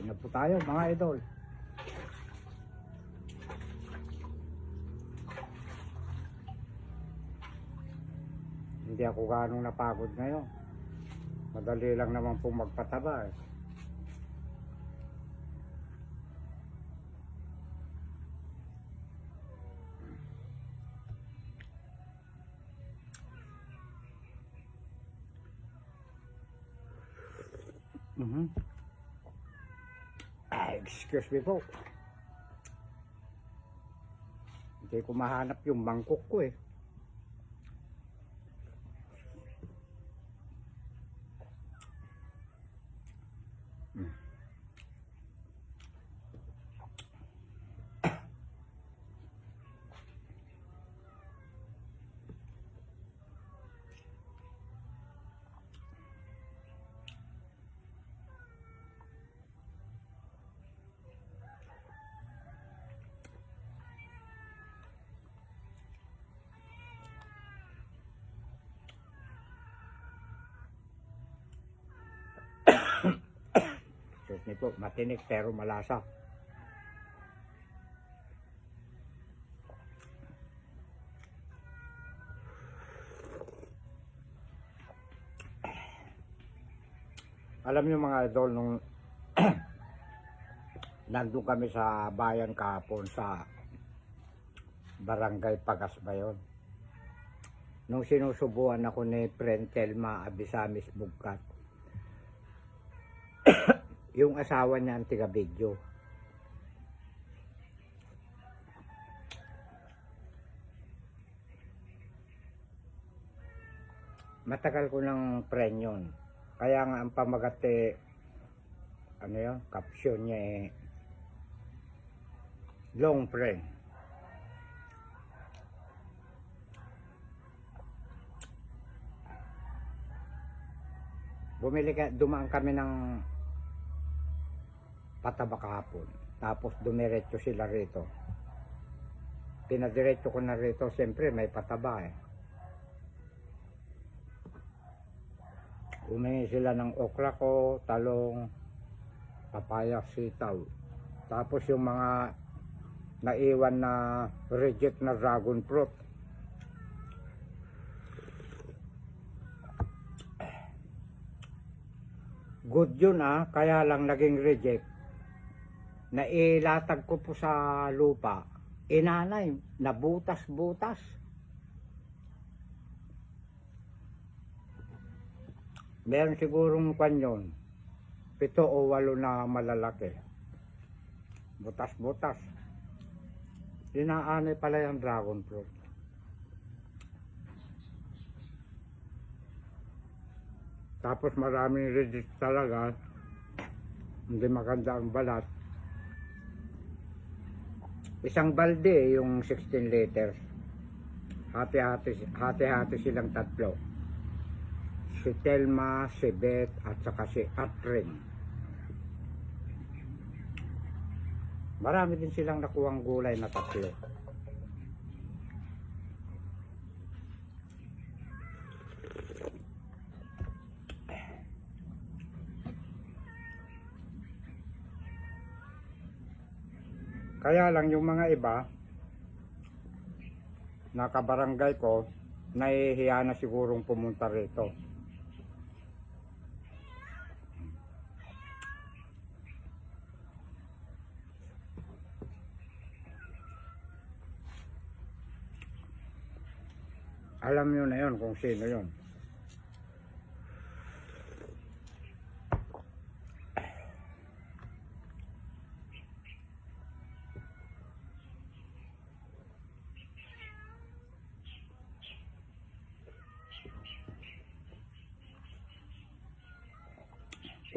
Kain na po tayo mga idol. Hindi ako ganong napagod ngayon. Madali lang naman pong magpataba eh. Mhm. Excuse me po. Hindi ko mahanap yung mangkok ko eh. Po, matinik pero malasa. Alam niyo mga idol, nung nandun kami sa bayan kahapon sa barangay Pagas ba yun? Nung sinusubuan ako ni Friend Telma Abisamis Bugkat, yung asawa niya ang tiga-video. Matagal ko ng friend yun. Kaya nga ang pamagat eh, ano yun, caption niya eh, long friend. Bumili ka, dumaan kami ng pataba kahapon. Tapos dumiretso sila rito. Pinadiretso ko na rito, siyempre may pataba eh. Humingi sila ng okra ko, talong, papaya, sitaw. Tapos yung mga naiwan na reject na dragon fruit. Good yun ah, kaya lang naging reject. Nailatag ko po sa lupa. Inanay, nabutas-butas. Meron sigurong kanyon. Pito o walo na malalaki. Butas-butas. Inaanay pala yung dragon fruit. Tapos maraming reject talaga. Hindi maganda ang balat. Isang balde yung 16 liters. Hati-hati, hati-hati silang tatlo. Si Telma, si Beth, at saka si Atrin. Marami din silang nakuhang gulay na tatlo. Kaya lang yung mga iba, nakabarangay ko, nahihiya na sigurong pumunta rito. Alam nyo na yon kung sino yon.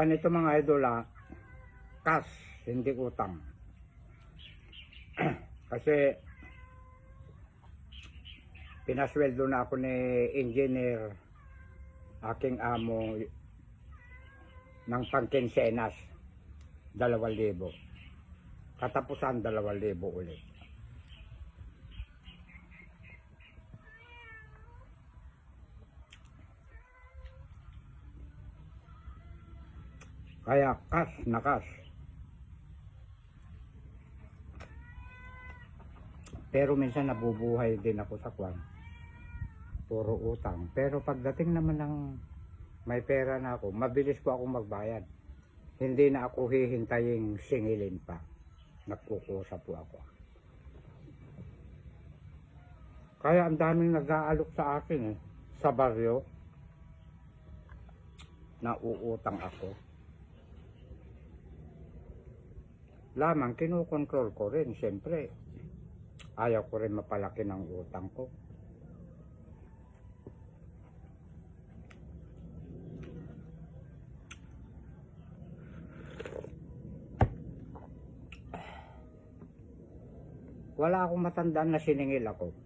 Kwan ito mga idol ah, cash, hindi utang. Kasi pinasweldo na ako ni engineer aking amo ng pangkinsenas dalawang libo katapusan dalawang libo ulit Kaya kas na kas. Pero minsan nabubuhay din ako sa kwan. Puro utang. Pero pagdating naman ng may pera na ako, mabilis po ako magbayad. Hindi na ako hihintaying singilin pa. Nagkukusa po ako. Kaya ang daming nag-aalok sa akin eh, sa baryo. Nauutang ako. Lamang kinukontrol ko rin, siyempre. Ayaw ko rin mapalaki ng utang ko. Wala akong matandaan na siningil ako.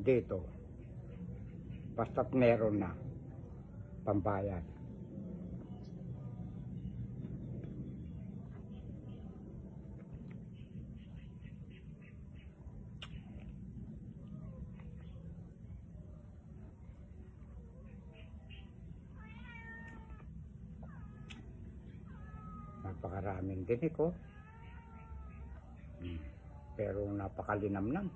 Dito. Basta't meron na. Pambayad. Napakaraming dinig ko. Hmm. Pero napakalinamnam.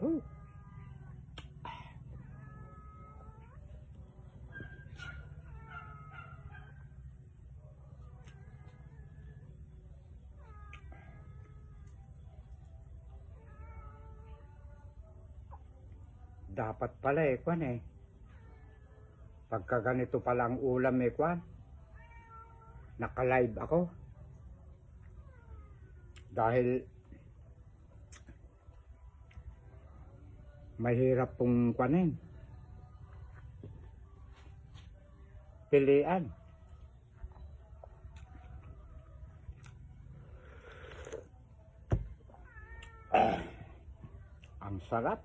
Dapat pala eh, kwan eh. Pagka ganito palang ulam eh, kwan. Naka-live ako. Dahil mahirap pong kwanin. Pilian. Ah, ang sarap.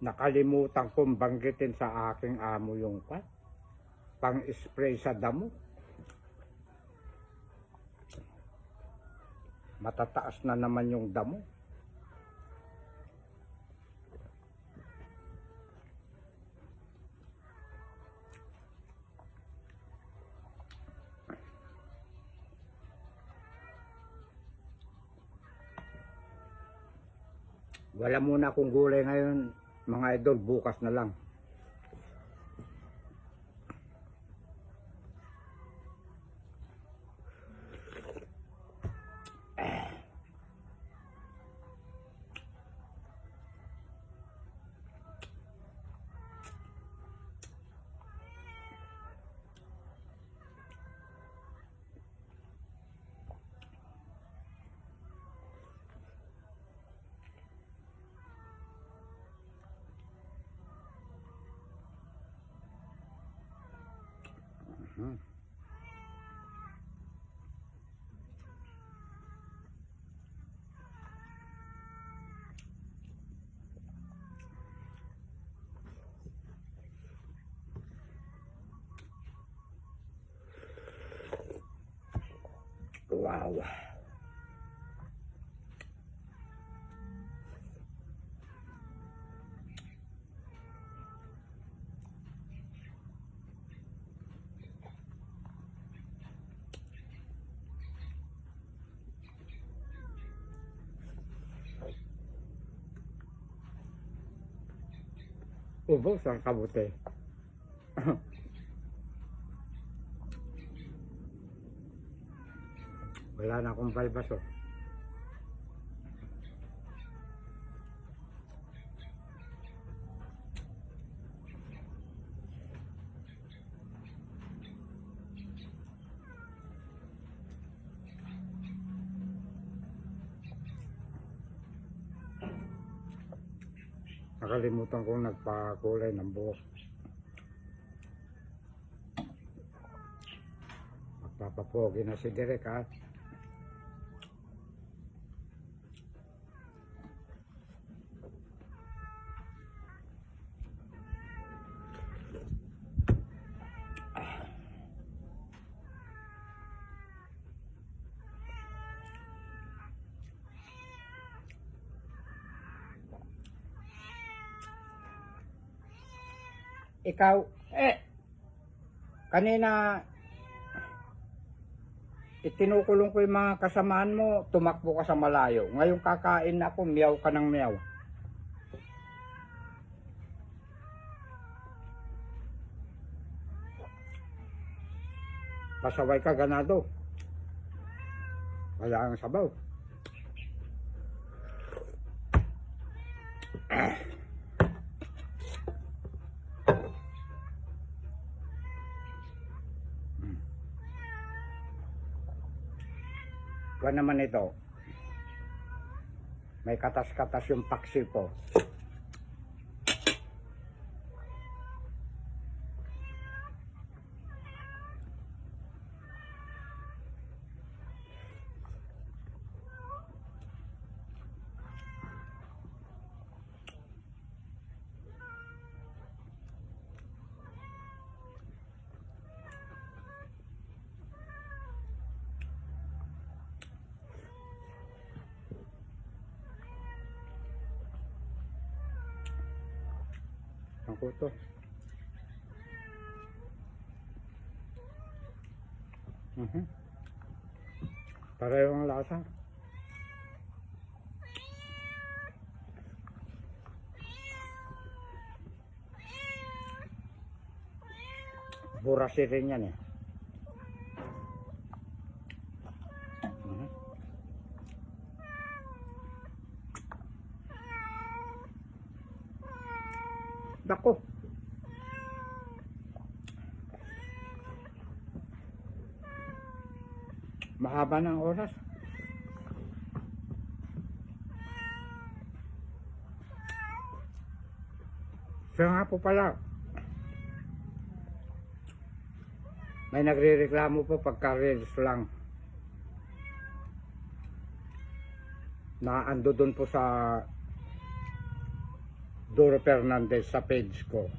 Nakalimutan kong banggitin sa aking amo yung kwan. Pang-spray sa damo. Matataas na naman yung damo. Wala muna akong gulay ngayon, mga idol, bukas na lang. Mm-hmm. Wow. Ubos ang kabuti. Wala na akong balbaso. Nakalimutan kong nagpakulay ng buhok. Magpapapogi na si Derek ha. Ikaw, eh, kanina, itinukulong ko yung mga kasamaan mo, tumakbo ka sa malayo. Ngayon kakain na ako, miyaw ka ng miyaw. Pasaway ka ganado. Wala ang sabaw. Naman ito. May katas-katas yung paksi ko. Ang kuto. Mhm. Pareho ang lasa. Burasi rin yan eh. Mahaba ng oras. Siya nga po pala. May nagre-reklamo po pagka reels lang. Na ando doon po sa Doro Fernandez sa page ko.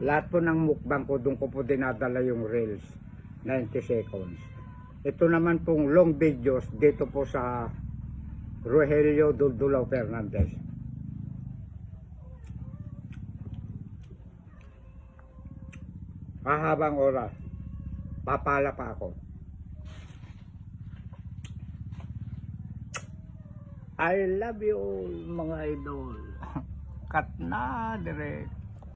Lahat po ng mukbang ko, doon ko po dinadala yung reels. 90 seconds. Ito naman pong long videos dito po sa Rogelio Duldulaw Fernandez. Mahabang oras. Papala pa ako. I love you mga idol. Kat na, direct.